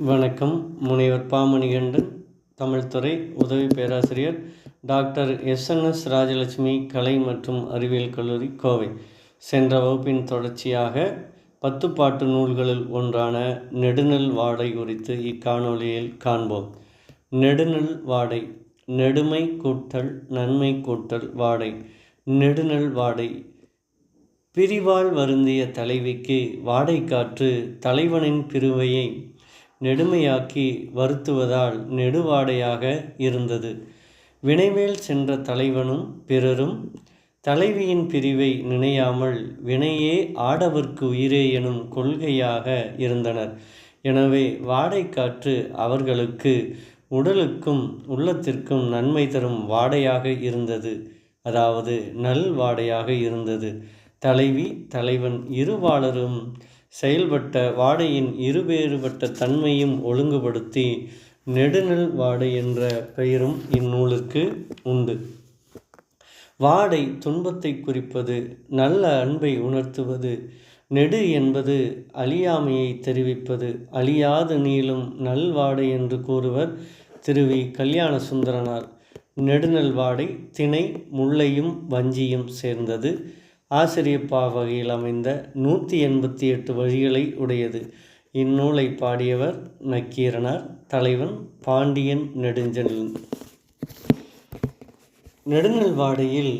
வணக்கம். முனைவர் பாமணிகண்டன் தமிழ்துறை உதவி பேராசிரியர் டாக்டர் எஸ்என்எஸ் ராஜலட்சுமி கலை மற்றும் அறிவியல் கல்லூரி கோவை. சென்ற வகுப்பின் தொடர்ச்சியாக பத்து பாட்டு நூல்களில் ஒன்றான நெடுநல் வாடை குறித்து இக்காணொளியில் காண்போம். நெடுநல் வாடை நெடுமை கூட்டல் நன்மை கூட்டல் வாடை நெடுநல் வாடை. பிரிவால் வருந்திய தலைவிக்கு வாடை காற்று தலைவனின் பிரிவையை நெடுமையாக்கி வருத்துவதால் நெடுவாடையாக இருந்தது. வினைமேல் சென்ற தலைவனும் பிறரும் தலைவியின் பிரிவை நினையாமல் வினையே ஆடவர்க்கு உயிரே எனும் கொள்கையாக இருந்தனர். எனவே வாடைக்காற்று அவர்களுக்கு உடலுக்கும் உள்ளத்திற்கும் நன்மை தரும் வாடையாக இருந்தது. அதாவது நல் வாடையாக இருந்தது. தலைவி தலைவன் இருவாளரும் செயல்பட்ட வாடையின் இருவேறுபட்ட தன்மையும் ஒழுங்குபடுத்தி நெடுநல் வாடை என்ற பெயரும் இந்நூலுக்கு உண்டு. வாடை துன்பத்தை குறிப்பது நல்ல அன்பை உணர்த்துவது நெடு என்பது அழியாமையை தெரிவிப்பது அழியாது நீளும் நல்வாடை என்று கூறுவர் திருவி கல்யாண சுந்தரனார் நெடுநல் வாடை திணை முல்லையும் வஞ்சியும் சேர்ந்தது. ஆசிரியப்பா வகையில் அமைந்த நூற்றி எண்பத்தி எட்டு வழிகளை உடையது. இந்நூலை பாடியவர் நக்கீரனார் தலைவன் பாண்டியன் நெடுஞ்செல். நெடுநல் வாடையில்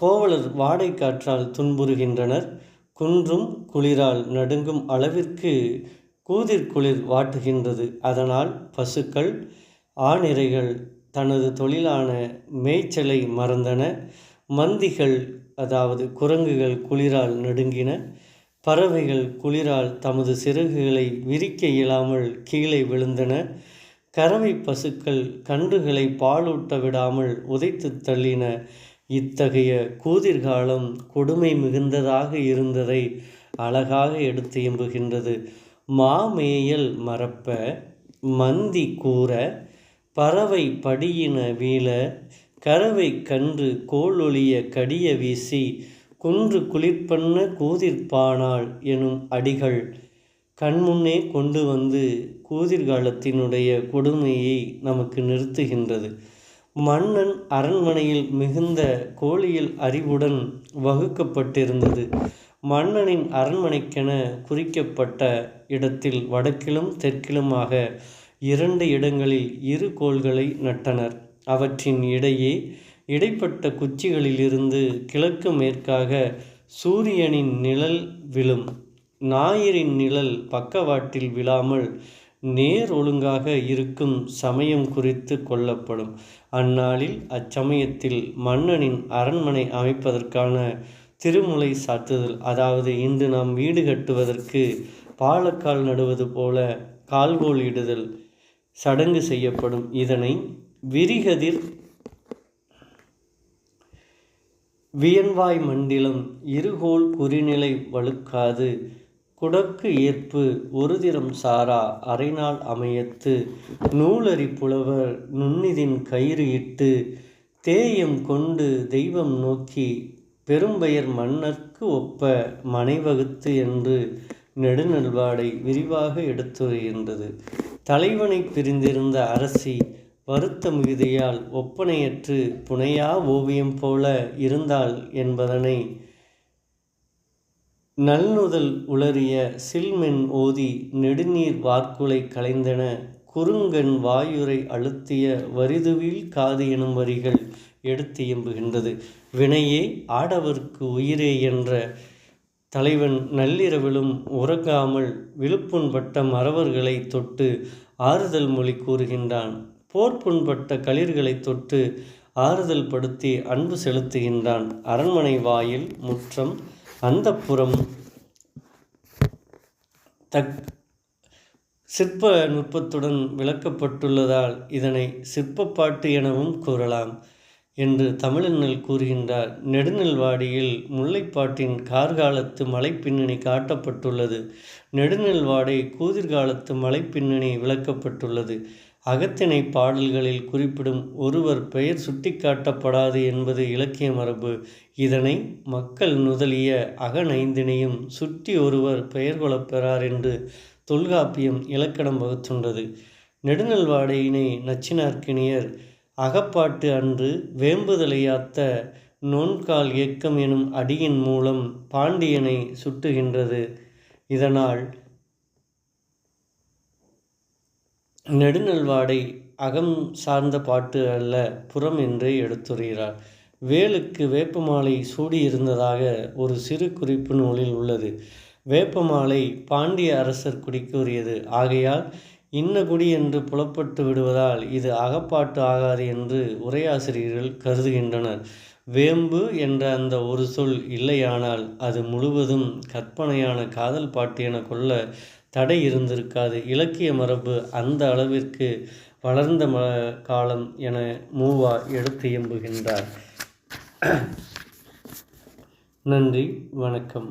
கோவலர் வாடை காற்றால் துன்புறுகின்றனர். குன்றும் குளிரால் நடுங்கும் அளவிற்கு கூதிர் குளிர் வாட்டுகின்றது. அதனால் பசுக்கள் ஆணிரைகள் தனது தொழிலான மேய்ச்சலை மறந்தன. மந்திகள் அதாவது குரங்குகள் குளிரால் நடுங்கின பறவைகள் குளிரால் தமது சிறகுகளை விரிக்க இயலாமல் கீழே விழுந்தன கறவை பசுக்கள் கன்றுகளை பாலூட்ட விடாமல் உதைத்து தள்ளின. இத்தகைய கூதிர்காலம் கொடுமை மிகுந்ததாக இருந்ததை அழகாக எடுத்து எம்புகின்றது மாமேயல் மறப்ப மந்தி கூற பறவை படியின வீழ கறவை கன்று கோளொளிய கடிய வீசி குன்று குளிர்பண்ண கூதிர்பானாள் எனும் அடிகள். கண்முன்னே கொண்டு வந்து கூதிர்காலத்தினுடைய கொடுமையை நமக்கு நிறுத்துகின்றது. மன்னன் அரண்மனையில் மிகுந்த கோழியில் அறிவுடன் வகுக்கப்பட்டிருந்தது. மன்னனின் அரண்மனைக்கென குறிக்கப்பட்ட இடத்தில் வடக்கிலும் தெற்கிலுமாக இரண்டு இடங்களில் இரு கோள்களை நட்டனர். அவற்றின் இடையே இடைப்பட்ட குச்சிகளிலிருந்து கிழக்கு மேற்காக சூரியனின் நிழல் விழும். ஞாயிறின் நிழல் பக்கவாட்டில் விழாமல் நேர் ஒழுங்காக இருக்கும் சமயம் குறித்து கொள்ளப்படும். அந்நாளில் அச்சமயத்தில் மன்னனின் அரண்மனை அமைப்பதற்கான திருமுலை சாத்துதல் அதாவது இன்று நாம் வீடு கட்டுவதற்கு பாலக்கால் நடுவது போல கால்கோல் இடுதல் சடங்கு செய்யப்படும். இதனை விரிகதிர் வியன்வாய் மண்டிலம் இருகோல் குறிநிலை வழுக்காது. குடக்கு ஏற்பு ஒருதிரம் சாரா அரைநாள் அமையத்து. நூலறி புலவர் நுண்ணிதின் கயிறு இட்டு. தேயம் கொண்டு தெய்வம் நோக்கி பெரும்பெயர் மன்னர்க்கு ஒப்ப மனைவகுத்து என்று நெடுநல்வாடை விரிவாக எடுத்துரைகின்றது. தலைவனை பிரிந்திருந்த அரசி வருத்த மிகுதியால் ஒப்பனையற்று புனையா ஓவியம் போல இருந்தாள் என்பதனை நல்நுதல் உளறிய சில்மென் ஓதி நெடுநீர் வார்க்குலை கலைந்தன. குறுங்கண் வாயுரை அழுத்திய வரிதுவில் காது எனும் வரிகள் எடுத்து எம்புகின்றது வினையே ஆடவர்க்கு உயிரே என்ற தலைவன் நள்ளிரவிலும் உறங்காமல் விழுப்புண்பட்ட மறவர்களை தொட்டு ஆறுதல் மொழி கூறுகின்றான். போர் புண்பட்ட களிர்களை தொட்டு ஆறுதல் படுத்தி அன்பு செலுத்துகின்றான். அரண்மனை வாயில் முற்றம் அந்தப்புறம் தக் சிற்ப நுட்பத்துடன் விளக்கப்பட்டுள்ளதால் இதனை சிற்பப்பாட்டு எனவும் கூறலாம் என்று தமிழண்ணல் கூறுகின்றார். நெடுநெல்வாடியில் முல்லைப்பாட்டின் கார்காலத்து மலைப்பின்னணி காட்டப்பட்டுள்ளது. நெடுநெல்வாடை கூதிர்காலத்து மலைப்பின்னணி விளக்கப்பட்டுள்ளது. அகத்திணை பாடல்களில் குறிப்பிடும் ஒருவர் பெயர் சுட்டிக்காட்டப்படாது என்பது இலக்கிய மரபு. இதனை மக்கள் நுதலிய அகநைந்தினையும் சுட்டி ஒருவர் பெயர் கொள்ளப்பெறார் என்று தொல்காப்பியம் இலக்கணம் வகுத்துண்டது நெடுநல்வாடையினை நச்சினார்க்கினியர் அகப்பாட்டு அன்று வேம்புதலையாத்த நோன்கால் இயக்கம் எனும் அடியின் மூலம் பாண்டியனை சுட்டுகின்றது. இதனால் நெடுநல்வாடை அகம் சார்ந்த பாட்டு அல்ல புறம் என்றே எடுத்துரைகிறார். வேலுக்கு வேப்பமாலை சூடியிருந்ததாக ஒரு சிறு குறிப்பு நூலில் உள்ளது. வேப்பமாலை பாண்டிய அரசர் குடிக்குரியது ஆகையால் இன்ன குடி என்று புலப்பட்டு விடுவதால் இது அகப்பாட்டு ஆகாது என்று உரையாசிரியர்கள் கருதுகின்றனர். வேம்பு என்ற அந்த ஒரு சொல் இல்லையானால் அது முழுவதும் கற்பனையான காதல் பாட்டு என கொள்ள தடை இருந்திருக்காது. இலக்கிய மரபு அந்த அளவிற்கு வளர்ந்த ம காலம் என மூவா எடுத்து எம்புகின்றார் நன்றி. வணக்கம்.